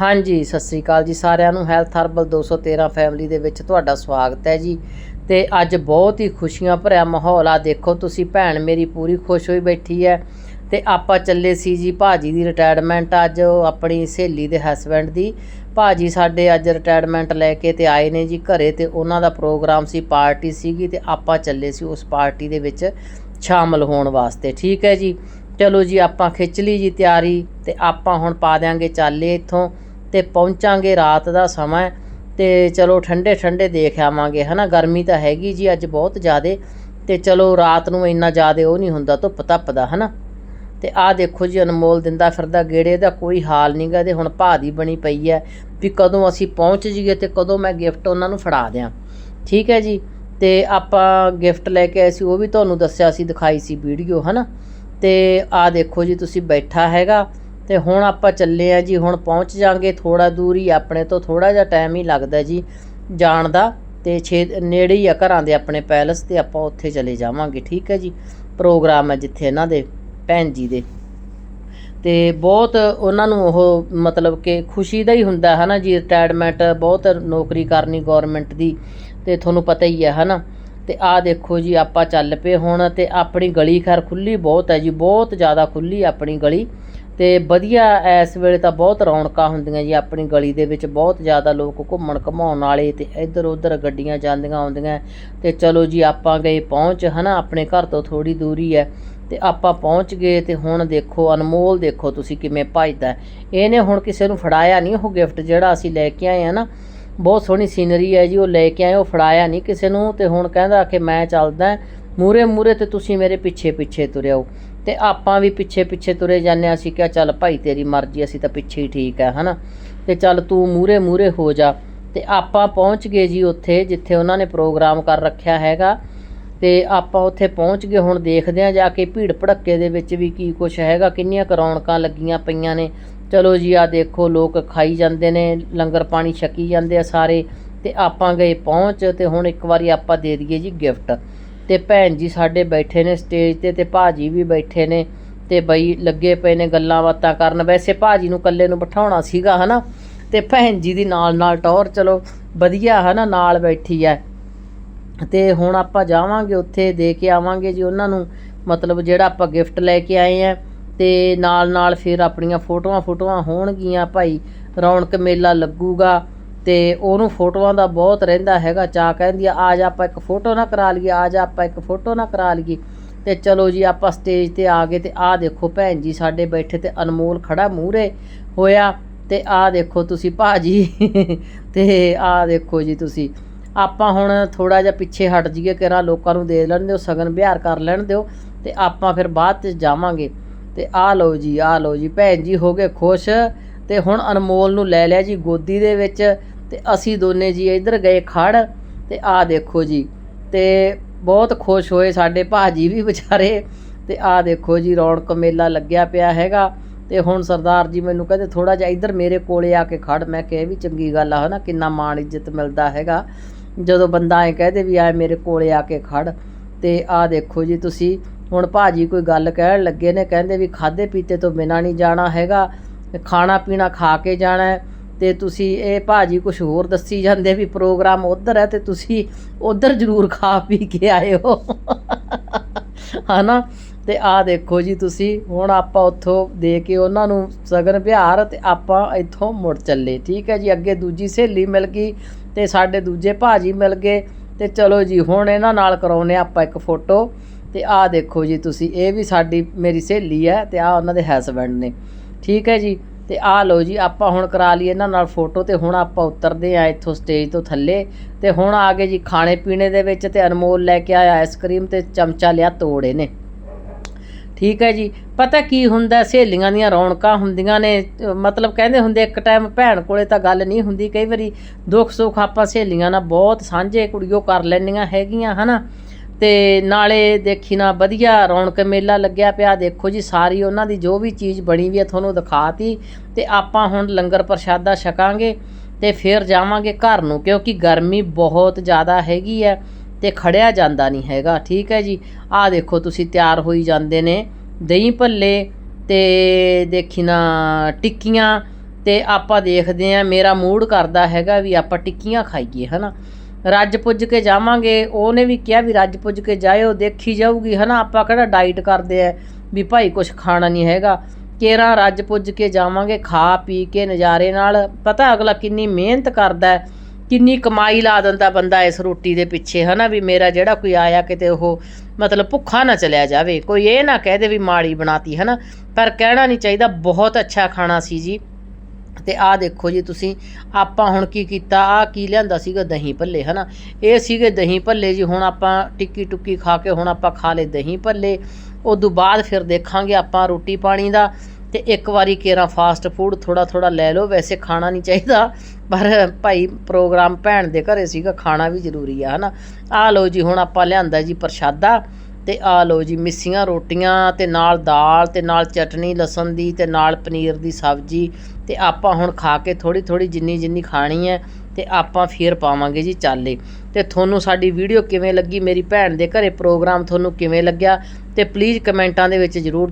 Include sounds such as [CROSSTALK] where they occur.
ਹਾਂਜੀ, ਸਤਿ ਸ੍ਰੀ ਅਕਾਲ ਜੀ ਸਾਰਿਆਂ ਨੂੰ। ਹੈਲਥ ਹਰਬਲ 213 ਫੈਮਿਲੀ ਦੇ ਵਿੱਚ ਤੁਹਾਡਾ ਸਵਾਗਤ ਹੈ ਜੀ। ਤੇ ਅੱਜ ਬਹੁਤ ਹੀ ਖੁਸ਼ੀਆਂ ਭਰਿਆ ਮਾਹੌਲ। ਆ ਦੇਖੋ ਤੁਸੀਂ ਭੈਣ ਮੇਰੀ ਪੂਰੀ ਖੁਸ਼ ਹੋਈ ਬੈਠੀ ਹੈ। ਤੇ ਆਪਾਂ ਚੱਲੇ ਸੀ ਜੀ ਭਾਜੀ ਦੀ ਰਿਟਾਇਰਮੈਂਟ ਅੱਜ ਉਹ ਆਪਣੀ ਸਹੇਲੀ ਦੇ ਹਸਬੈਂਡ ਦੀ। ਭਾਜੀ ਸਾਡੇ ਅੱਜ ਰਿਟਾਇਰਮੈਂਟ ਲੈ ਕੇ ਤੇ ਆਏ ਨੇ ਜੀ ਘਰੇ ਤੇ ਉਹਨਾਂ ਦਾ ਪ੍ਰੋਗਰਾਮ ਸੀ ਪਾਰਟੀ ਸੀਗੀ ਤੇ ਆਪਾਂ ਚੱਲੇ ਸੀ ਉਸ ਪਾਰਟੀ ਦੇ ਵਿੱਚ ਸ਼ਾਮਲ ਹੋਣ ਵਾਸਤੇ। ਠੀਕ ਹੈ ਜੀ? ਚਲੋ ਜੀ ਆਪਾਂ ਖਿੱਚ ਲਈ ਜੀ ਤਿਆਰੀ ਤੇ ਆਪਾਂ ਹੁਣ ਪਾ ਦਿਆਂਗੇ ਚਾਲੇ ਇੱਥੋਂ। ਤੇ ਪਹੁੰਚਾਂਗੇ ਰਾਤ ਦਾ ਸਮਾਂ ਹੈ ਤੇ ਚਲੋ ਠੰਡੇ ਠੰਡੇ ਦੇਖ ਆਵਾਂਗੇ, ਹਨਾ? ਗਰਮੀ ਤਾਂ ਹੈਗੀ ਜੀ ਅੱਜ ਬਹੁਤ ਜ਼ਿਆਦੇ ਤੇ ਚਲੋ ਰਾਤ ਨੂੰ ਇੰਨਾ ਜ਼ਿਆਦੇ ਉਹ ਨਹੀਂ ਹੁੰਦਾ, ਧੁੱਪ ਧੱਪਦਾ ਹਨਾ? ਤੇ ਆਹ ਦੇਖੋ ਜੀ, ਅਨਮੋਲ ਦਿੰਦਾ ਫਿਰਦਾ, ਗੇੜੇ ਦਾ ਕੋਈ ਹਾਲ ਨਹੀਂਗਾ ਤੇ ਹੁਣ ਭਾਅ ਦੀ ਬਣੀ ਪਈ ਹੈ ਵੀ ਕਦੋਂ ਅਸੀਂ ਪਹੁੰਚ ਜੀਏ ਤੇ ਕਦੋਂ ਮੈਂ ਗਿਫਟ ਉਹਨਾਂ ਨੂੰ ਫੜਾ ਦਿਆਂ। ਠੀਕ ਹੈ ਜੀ? ਤੇ ਆਪਾਂ ਗਿਫਟ ਲੈ ਕੇ ਆਏ ਸੀ, ਉਹ ਵੀ ਤੁਹਾਨੂੰ ਦੱਸਿਆ ਸੀ, ਦਿਖਾਈ ਸੀ ਵੀਡੀਓ, ਹਨਾ? ਤੇ ਆਹ ਦੇਖੋ ਜੀ, ਤੁਸੀਂ ਬੈਠਾ ਹੈਗਾ ਤੇ ਹੁਣ ਆਪਾਂ ਚੱਲੇ ਆ ਜੀ, ਹੁਣ ਪਹੁੰਚ ਜਾਾਂਗੇ ਥੋੜਾ ਦੂਰ ਹੀ, ਆਪਣੇ ਤੋਂ ਥੋੜਾ ਜਿਹਾ ਟਾਈਮ ਹੀ ਲੱਗਦਾ ਜੀ ਜਾਣ ਦਾ ਤੇ ਛੇ, ਨੇੜੇ ਹੀ ਆ ਘਰਾਂ ਦੇ ਆਪਣੇ ਪੈਲਸ ਤੇ ਆਪਾਂ ਉੱਥੇ ਚਲੇ ਜਾਵਾਂਗੇ, ਠੀਕ ਹੈ ਜੀ? ਪ੍ਰੋਗਰਾਮ ਹੈ ਜਿੱਥੇ ਇਹਨਾਂ ਦੇ, ਭੈਣ ਜੀ ਦੇ। ਤੇ ਬਹੁਤ ਉਹਨਾਂ ਨੂੰ ਉਹ ਮਤਲਬ ਕਿ ਖੁਸ਼ੀ ਦਾ ਹੀ ਹੁੰਦਾ ਹੈ ਨਾ ਜੀ? ਰਿਟਾਇਰਮੈਂਟ ਬਹੁਤ ਨੌਕਰੀ ਕਰਨੀ ਗਵਰਨਮੈਂਟ ਦੀ ਤੇ ਤੁਹਾਨੂੰ ਪਤਾ ਹੀ ਹੈ ਹਨਾ? ਤੇ ਆਹ ਦੇਖੋ ਜੀ, ਆਪਾਂ ਚੱਲ ਪਏ ਹੁਣ ਤੇ ਆਪਣੀ ਗਲੀ ਖੈਰ ਖੁੱਲੀ ਬਹੁਤ ਹੈ ਜੀ, ਬਹੁਤ ਜ਼ਿਆਦਾ ਖੁੱਲੀ ਆਪਣੀ ਗਲੀ। ਤੇ ਵਧੀਆ ਇਸ ਵੇਲੇ ਤਾਂ ਬਹੁਤ ਰੌਣਕਾਂ ਹੁੰਦੀਆਂ ਜੀ, ਆਪਣੀ ਗਲੀ ਦੇ ਵਿੱਚ ਬਹੁਤ ਜ਼ਿਆਦਾ ਲੋਕ ਘੁੰਮਣ ਘਮਾਉਣ ਵਾਲੇ ਤੇ ਇੱਧਰ ਉੱਧਰ ਗੱਡੀਆਂ ਜਾਂਦੀਆਂ ਆਉਂਦੀਆਂ ਤੇ ਚਲੋ ਜੀ, ਆਪਾਂ ਗਏ ਪਹੁੰਚ, ਹਨਾ, ਆਪਣੇ ਘਰ ਤੋਂ ਥੋੜੀ ਦੂਰੀ ਹੈ। ਤੇ ਆਪਾਂ ਪਹੁੰਚ ਗਏ ਤੇ ਹੁਣ ਦੇਖੋ, ਅਨਮੋਲ ਦੇਖੋ ਤੁਸੀਂ ਕਿਵੇਂ ਭਜਦਾ ਇਹਨੇ ਹੁਣ ਕਿਸੇ ਨੂੰ ਫੜਾਇਆ ਨਹੀਂ ਉਹ ਗਿਫਟ ਜਿਹੜਾ ਅਸੀਂ ਲੈ ਕੇ ਆਏ ਆ ਨਾ। ਬਹੁਤ ਸੋਹਣੀ ਸੀਨਰੀ ਹੈ ਜੀ, ਉਹ ਲੈ ਕੇ ਆਏ, ਉਹ ਫੜਾਇਆ ਨਹੀਂ ਕਿਸੇ ਨੂੰ ਤੇ ਹੁਣ ਕਹਿੰਦਾ ਕਿ ਮੈਂ ਚੱਲਦਾ ਮੂਰੇ ਮੂਰੇ ਤੇ ਤੁਸੀਂ ਮੇਰੇ ਪਿੱਛੇ ਪਿੱਛੇ ਤੁਰਿਓ ਤੇ ਆਪਾਂ ਵੀ ਪਿੱਛੇ ਪਿੱਛੇ ਤੁਰੇ ਜਾਂਦੇ ਹਾਂ, ਅਸੀਂ ਕਿਹਾ ਚੱਲ ਭਾਈ ਤੇਰੀ ਮਰਜ਼ੀ, ਅਸੀਂ ਤਾਂ ਪਿੱਛੇ ਹੀ ਠੀਕ ਹੈ, ਹਨਾ? ਤੇ ਚੱਲ ਤੂੰ ਮੂਰੇ ਮੂਰੇ ਹੋ ਜਾ। ਤੇ ਆਪਾਂ ਪਹੁੰਚ ਗਏ ਜੀ ਉੱਥੇ, ਜਿੱਥੇ ਉਹਨਾਂ ਨੇ ਪ੍ਰੋਗਰਾਮ ਕਰ ਰੱਖਿਆ ਹੈਗਾ। ਤੇ ਆਪਾਂ ਉੱਥੇ ਪਹੁੰਚ ਗਏ, ਹੁਣ ਦੇਖਦੇ ਹਾਂ ਜਾ ਕੇ ਭੀੜ ਭੜੱਕੇ ਦੇ ਵਿੱਚ ਵੀ ਕੀ ਕੁਛ ਹੈਗਾ, ਕਿੰਨੀਆਂ ਕੁ ਰੌਣਕਾਂ ਲੱਗੀਆਂ ਪਈਆਂ ਨੇ। ਚਲੋ ਜੀ ਆ ਦੇਖੋ, ਲੋਕ ਖਾਈ ਜਾਂਦੇ ਨੇ, ਲੰਗਰ ਪਾਣੀ ਛਕੀ ਜਾਂਦੇ ਆ ਸਾਰੇ। ਤੇ ਆਪਾਂ ਗਏ ਪਹੁੰਚ, ਤੇ ਹੁਣ ਇੱਕ ਵਾਰੀ ਆਪਾਂ ਦੇ ਦਈਏ ਜੀ ਗਿਫਟ। ਤੇ ਭੈਣ ਜੀ ਸਾਡੇ ਬੈਠੇ ਨੇ ਸਟੇਜ ਤੇ ਤੇ ਭਾਜੀ ਵੀ ਬੈਠੇ ਨੇ ਤੇ ਬਈ ਲੱਗੇ ਪਏ ਨੇ ਗੱਲਾਂ ਬਾਤਾਂ ਕਰਨ। ਵੈਸੇ ਭਾਜੀ ਨੂੰ ਇਕੱਲੇ ਨੂੰ ਬਿਠਾਉਣਾ ਸੀਗਾ, ਹਨਾ? ਤੇ ਭੈਣ ਜੀ ਦੀ ਨਾਲ ਨਾਲ ਟੌਰ ਚਲੋ, ਵਧੀਆ, ਹਨਾ? ਨਾਲ ਬੈਠੀ ਐ। ਤੇ ਹੁਣ ਆਪਾਂ ਜਾਵਾਂਗੇ ਉੱਥੇ, ਦੇ ਕੇ ਆਵਾਂਗੇ ਜੀ ਉਹਨਾਂ ਨੂੰ। ਮਤਲਬ ਜਿਹੜਾ ਆਪਾਂ ਗਿਫਟ ਲੈ ਕੇ ਆਏ ਆ ਤੇ ਨਾਲ ਨਾਲ ਫਿਰ ਆਪਣੀਆਂ ਫੋਟੋਆਂ ਫੋਟੋਆਂ ਹੋਣਗੀਆਂ ਭਾਈ। ਰੌਣਕ ਮੇਲਾ ਲੱਗੂਗਾ। ਤੇ ਉਹਨੂੰ ਫੋਟੋਆਂ ਦਾ ਬਹੁਤ ਰਹਿੰਦਾ ਹੈਗਾ ਚਾ ਕਹਿੰਦੀ ਆ ਆ ਜਾ ਆਪਾਂ ਇੱਕ ਫੋਟੋ ਨਾ ਕਰਾ ਲਈਏ, ਆ ਜਾ ਆਪਾਂ ਇੱਕ ਫੋਟੋ ਨਾ ਕਰਾ ਲਈਏ। ਤੇ ਚਲੋ ਜੀ, ਆਪਾਂ ਸਟੇਜ ਤੇ ਆ ਗਏ ਤੇ ਆਹ ਦੇਖੋ ਭੈਣ ਜੀ ਸਾਡੇ ਬੈਠੇ ਤੇ ਅਨਮੋਲ ਖੜਾ ਮੂਹਰੇ ਹੋਇਆ ਤੇ ਆਹ ਦੇਖੋ ਤੁਸੀਂ ਭਾਜੀ। [LAUGHS] ਤੇ ਆਹ ਦੇਖੋ ਜੀ ਤੁਸੀਂ। ਆਪਾਂ ਹੁਣ ਥੋੜਾ ਜਿਹਾ ਪਿੱਛੇ ਹਟ ਜਾਈਏ ਕਿਰਾ ਲੋਕਾਂ ਨੂੰ ਦੇ ਲੈਣ ਦਿਓ, ਸਗਨ ਵਿਹਾਰ ਕਰ ਲੈਣ ਦਿਓ ਤੇ ਆਪਾਂ ਫਿਰ ਬਾਅਦ ਚ ਜਾਵਾਂਗੇ। ਤੇ ਆਹ ਲਓ ਜੀ, ਆਹ ਲਓ ਜੀ, ਭੈਣ ਜੀ ਹੋ ਗਏ ਖੁਸ਼ ਤੇ ਹੁਣ ਅਨਮੋਲ ਨੂੰ ਲੈ ਲਿਆ ਜੀ ਗੋਦੀ ਦੇ ਵਿੱਚ। ਤੇ ਅਸੀਂ ਦੋਨੇ ਜੀ ਇੱਧਰ ਗਏ ਖੜ ਤੇ ਆਹ ਦੇਖੋ ਜੀ, ਤੇ ਬਹੁਤ ਖੁਸ਼ ਹੋਏ ਸਾਡੇ ਭਾਜੀ ਵੀ ਵਿਚਾਰੇ, ਤੇ ਆਹ ਦੇਖੋ ਜੀ ਰੌਣਕ ਮੇਲਾ ਲੱਗਿਆ ਪਿਆ ਹੈਗਾ, ਤੇ ਹੁਣ ਸਰਦਾਰ ਜੀ ਮੈਨੂੰ ਕਹਿੰਦੇ ਥੋੜਾ ਜਿਹਾ ਇੱਧਰ ਮੇਰੇ ਕੋਲੇ ਆ ਕੇ ਖੜ, ਮੈਂ ਕਿਹਾ ਇਹ ਵੀ ਚੰਗੀ ਗੱਲ ਆ ਹਨਾ, ਕਿੰਨਾ ਮਾਣ ਇੱਜ਼ਤ ਮਿਲਦਾ ਹੈਗਾ। ਜਦੋਂ ਬੰਦਾ ਐ ਕਹਦੇ ਵੀ ਆ ਮੇਰੇ ਕੋਲੇ ਆ ਕੇ ਖੜ, ਤੇ ਆਹ ਦੇਖੋ ਜੀ ਤੁਸੀਂ, ਹੁਣ ਭਾਜੀ ਕੋਈ ਗੱਲ ਕਹਿਣ ਲੱਗੇ ਨੇ, ਕਹਿੰਦੇ ਵੀ ਖਾਦੇ ਪੀਤੇ ਤੋਂ ਬਿਨਾ ਨਹੀਂ ਜਾਣਾ ਹੈਗਾ, ਖਾਣਾ ਪੀਣਾ ਖਾ ਕੇ ਜਾਣਾ ਹੈ ਤੇ ਤੁਸੀਂ ਇਹ ਭਾਜੀ ਕੁਝ ਹੋਰ ਦੱਸੀ ਜਾਂਦੇ ਵੀ ਪ੍ਰੋਗਰਾਮ ਉਧਰ ਹੈ ਤੇ ਤੁਸੀਂ ਉਧਰ ਜ਼ਰੂਰ ਖਾ ਪੀ ਕੇ ਆਏ ਹੋ ਹਨਾ? ਤੇ ਆਹ ਦੇਖੋ ਜੀ ਤੁਸੀਂ, ਹੁਣ ਆਪਾਂ ਉੱਥੋਂ ਦੇ ਕੇ ਉਹਨਾਂ ਨੂੰ ਸਗਨ ਵਿਹਾਰ ਤੇ ਆਪਾਂ ਇੱਥੋਂ ਮੁੜ ਚੱਲੇ। ਠੀਕ ਹੈ ਜੀ, ਅੱਗੇ ਦੂਜੀ ਸਹੇਲੀ ਮਿਲ ਗਈ ਤੇ ਸਾਡੇ ਦੂਜੇ ਭਾਜੀ ਮਿਲ ਗਏ ਤੇ ਚਲੋ ਜੀ, ਹੁਣ ਇਹਨਾਂ ਨਾਲ ਕਰਾਉਨੇ ਆਪਾਂ ਇੱਕ ਫੋਟੋ। ਤੇ ਆਹ ਦੇਖੋ ਜੀ ਤੁਸੀਂ, ਇਹ ਵੀ ਸਾਡੀ, ਮੇਰੀ ਸਹੇਲੀ ਹੈ ਤੇ ਆਹ ਉਹਨਾਂ ਦੇ ਹਸਬੈਂਡ ਨੇ। ਠੀਕ ਹੈ ਜੀ ਤੇ ਆ ਲਓ ਜੀ, ਆਪਾਂ ਹੁਣ ਕਰਾ ਲਈ ਇਹਨਾਂ ਨਾਲ ਫੋਟੋ ਤੇ ਹੁਣ ਆਪਾਂ ਉਤਰਦੇ ਆ ਇੱਥੋਂ ਸਟੇਜ ਤੋਂ ਥੱਲੇ ਤੇ ਹੁਣ ਆ ਗਏ ਜੀ ਖਾਣੇ ਪੀਣੇ ਦੇ ਵਿੱਚ ਤੇ ਅਨਮੋਲ ਲੈ ਕੇ ਆਇਆ ਆਈਸਕ੍ਰੀਮ ਤੇ ਚਮਚਾ ਲਿਆ ਤੋੜੇ ਨੇ। ਠੀਕ ਹੈ ਜੀ, ਪਤਾ ਕੀ ਹੁੰਦਾ, ਸਹੇਲੀਆਂ ਦੀਆਂ ਰੌਣਕਾਂ ਹੁੰਦੀਆਂ ਨੇ, ਮਤਲਬ ਕਹਿੰਦੇ ਹੁੰਦੇ ਇੱਕ ਟਾਈਮ ਭੈਣ ਕੋਲੇ ਤਾਂ ਗੱਲ ਨਹੀਂ ਹੁੰਦੀ, ਕਈ ਵਾਰੀ ਦੁੱਖ ਸੁੱਖ ਆਪਾਂ ਸਹੇਲੀਆਂ ਨਾਲ ਬਹੁਤ ਸਾਂਝੇ ਕੁੜੀਓ ਕਰ ਲੈਂਦੀਆਂ ਹੈਗੀਆਂ, ਹਨਾ? ਤੇ ਨਾਲੇ ਦੇਖੀ ਨਾ, ਵਧੀਆ ਰੌਣਕ ਮੇਲਾ ਲੱਗਿਆ ਪਿਆ। ਦੇਖੋ ਜੀ, ਸਾਰੀ ਉਹਨਾਂ ਦੀ ਜੋ ਵੀ ਚੀਜ਼ ਬਣੀ ਵੀ ਹੈ ਤੁਹਾਨੂੰ ਦਿਖਾਤੀ। ਤੇ ਆਪਾਂ ਹੁਣ ਲੰਗਰ ਪ੍ਰਸ਼ਾਦਾ ਛਕਾਂਗੇ ਤੇ ਫਿਰ ਜਾਵਾਂਗੇ ਘਰ ਨੂੰ, ਕਿਉਂਕਿ ਗਰਮੀ ਬਹੁਤ ਜ਼ਿਆਦਾ ਹੈਗੀ ਹੈ ਤੇ ਖੜਿਆ ਜਾਂਦਾ ਨਹੀਂ ਹੈਗਾ। ਠੀਕ ਹੈ ਜੀ? ਆਹ ਦੇਖੋ, ਤੁਸੀਂ ਤਿਆਰ ਹੋਈ ਜਾਂਦੇ ਨੇ ਦਹੀਂ ਭੱਲੇ ਤੇ ਦੇਖੀ ਨਾ, ਟਿੱਕੀਆਂ ਤੇ ਆਪਾਂ ਦੇਖਦੇ ਆਂ ਮੇਰਾ ਮੂਡ ਕਰਦਾ ਹੈਗਾ ਵੀ ਆਪਾਂ ਟਿੱਕੀਆਂ ਖਾਈਏ, ਹਨਾ? ਰੱਜ ਪੁੱਜ ਕੇ ਜਾਵਾਂਗੇ। ਉਹਨੇ ਵੀ ਕਿਹਾ ਵੀ ਰੱਜ ਪੁੱਜ ਕੇ ਜਾਇਓ, ਦੇਖੀ ਜਾਊਗੀ, ਹਨਾ? ਆਪਾਂ ਕਿਹੜਾ ਡਾਈਟ ਕਰਦੇ ਆ ਵੀ ਭਾਈ ਕੁਝ ਖਾਣਾ ਨਹੀਂ ਹੈਗਾ। ਕੇਰਾਂ ਰੱਜ ਪੁੱਜ ਕੇ ਜਾਵਾਂਗੇ, ਖਾ ਪੀ ਕੇ ਨਜ਼ਾਰੇ ਨਾਲ। ਪਤਾ ਅਗਲਾ ਕਿੰਨੀ ਮਿਹਨਤ ਕਰਦਾ ਕਿੰਨੀ ਕਮਾਈ ਲਾ ਦਿੰਦਾ ਬੰਦਾ ਇਸ ਰੋਟੀ ਦੇ ਪਿੱਛੇ, ਹਨਾ? ਵੀ ਮੇਰਾ ਜਿਹੜਾ ਕੋਈ ਆਇਆ ਕਿਤੇ ਉਹ ਮਤਲਬ ਭੁੱਖਾ ਨਾ ਚਲਿਆ ਜਾਵੇ। ਕੋਈ ਇਹ ਨਾ ਕਹਿ ਦੇ ਵੀ ਮਾੜੀ ਬਣਾਤੀ, ਹਨਾ? ਪਰ ਕਹਿਣਾ ਨਹੀਂ ਚਾਹੀਦਾ, ਬਹੁਤ ਅੱਛਾ ਖਾਣਾ ਸੀ ਜੀ। ਤੇ ਆਹ ਦੇਖੋ ਜੀ ਤੁਸੀਂ, ਆਪਾਂ ਹੁਣ ਕੀ ਕੀਤਾ? ਆਹ ਕੀ ਲਿਆਂਦਾ ਸੀਗਾ? ਦਹੀਂ ਭੱਲੇ, ਹਨਾ? ਇਹ ਸੀਗੇ ਦਹੀਂ ਭੱਲੇ ਜੀ, ਹੁਣ ਆਪਾਂ ਟਿੱਕੀ ਟੁੱਕੀ ਖਾ ਕੇ ਹੁਣ ਆਪਾਂ ਖਾ ਲਏ ਦਹੀਂ ਭੱਲੇ। ਉਦੋਂ ਬਾਅਦ ਫਿਰ ਦੇਖਾਂਗੇ ਆਪਾਂ ਰੋਟੀ ਪਾਣੀ ਦਾ, ਤੇ ਇੱਕ ਵਾਰੀ ਕੇਰਾ ਫਾਸਟ ਫੂਡ ਥੋੜਾ ਥੋੜਾ ਲੈ ਲਓ। ਵੈਸੇ ਖਾਣਾ ਨਹੀਂ ਚਾਹੀਦਾ, ਪਰ ਭਾਈ ਪ੍ਰੋਗਰਾਮ ਭੈਣ ਦੇ ਘਰੇ ਸੀਗਾ, ਖਾਣਾ ਵੀ ਜ਼ਰੂਰੀ ਆ, ਹਨਾ? ਆ ਲਓ ਜੀ, ਹੁਣ ਆਪਾਂ ਲਿਆਂਦਾ ਜੀ ਪ੍ਰਸ਼ਾਦਾ, ਤੇ ਆ ਲਓ ਜੀ ਮਿੱਸੀਆਂ ਰੋਟੀਆਂ, ਤੇ ਨਾਲ ਦਾਲ, ਤੇ ਨਾਲ ਚਟਨੀ, ਲਸਣ ਦੀ, ਤੇ ਨਾਲ ਪਨੀਰ ਦੀ ਸਬਜ਼ੀ ਤੇ ਆਪਾਂ ਹੁਣ ਖਾ ਕੇ ਥੋੜੀ ਥੋੜੀ ਜਿੰਨੀ ਜਿੰਨੀ ਖਾਣੀ ਹੈ ਤੇ ਆਪਾਂ ਫੇਰ ਪਾਵਾਂਗੇ ਜੀ ਚਾਲੇ। ਤੇ ਤੁਹਾਨੂੰ ਸਾਡੀ ਵੀਡੀਓ ਕਿਵੇਂ ਲੱਗੀ ਮੇਰੀ ਭੈਣ ਦੇ ਘਰੇ ਪ੍ਰੋਗਰਾਮ ਤੁਹਾਨੂੰ ਕਿਵੇਂ ਲੱਗਿਆ ਤੇ ਪਲੀਜ਼ ਕਮੈਂਟਾਂ ਦੇ ਵਿੱਚ ਜ਼ਰੂਰ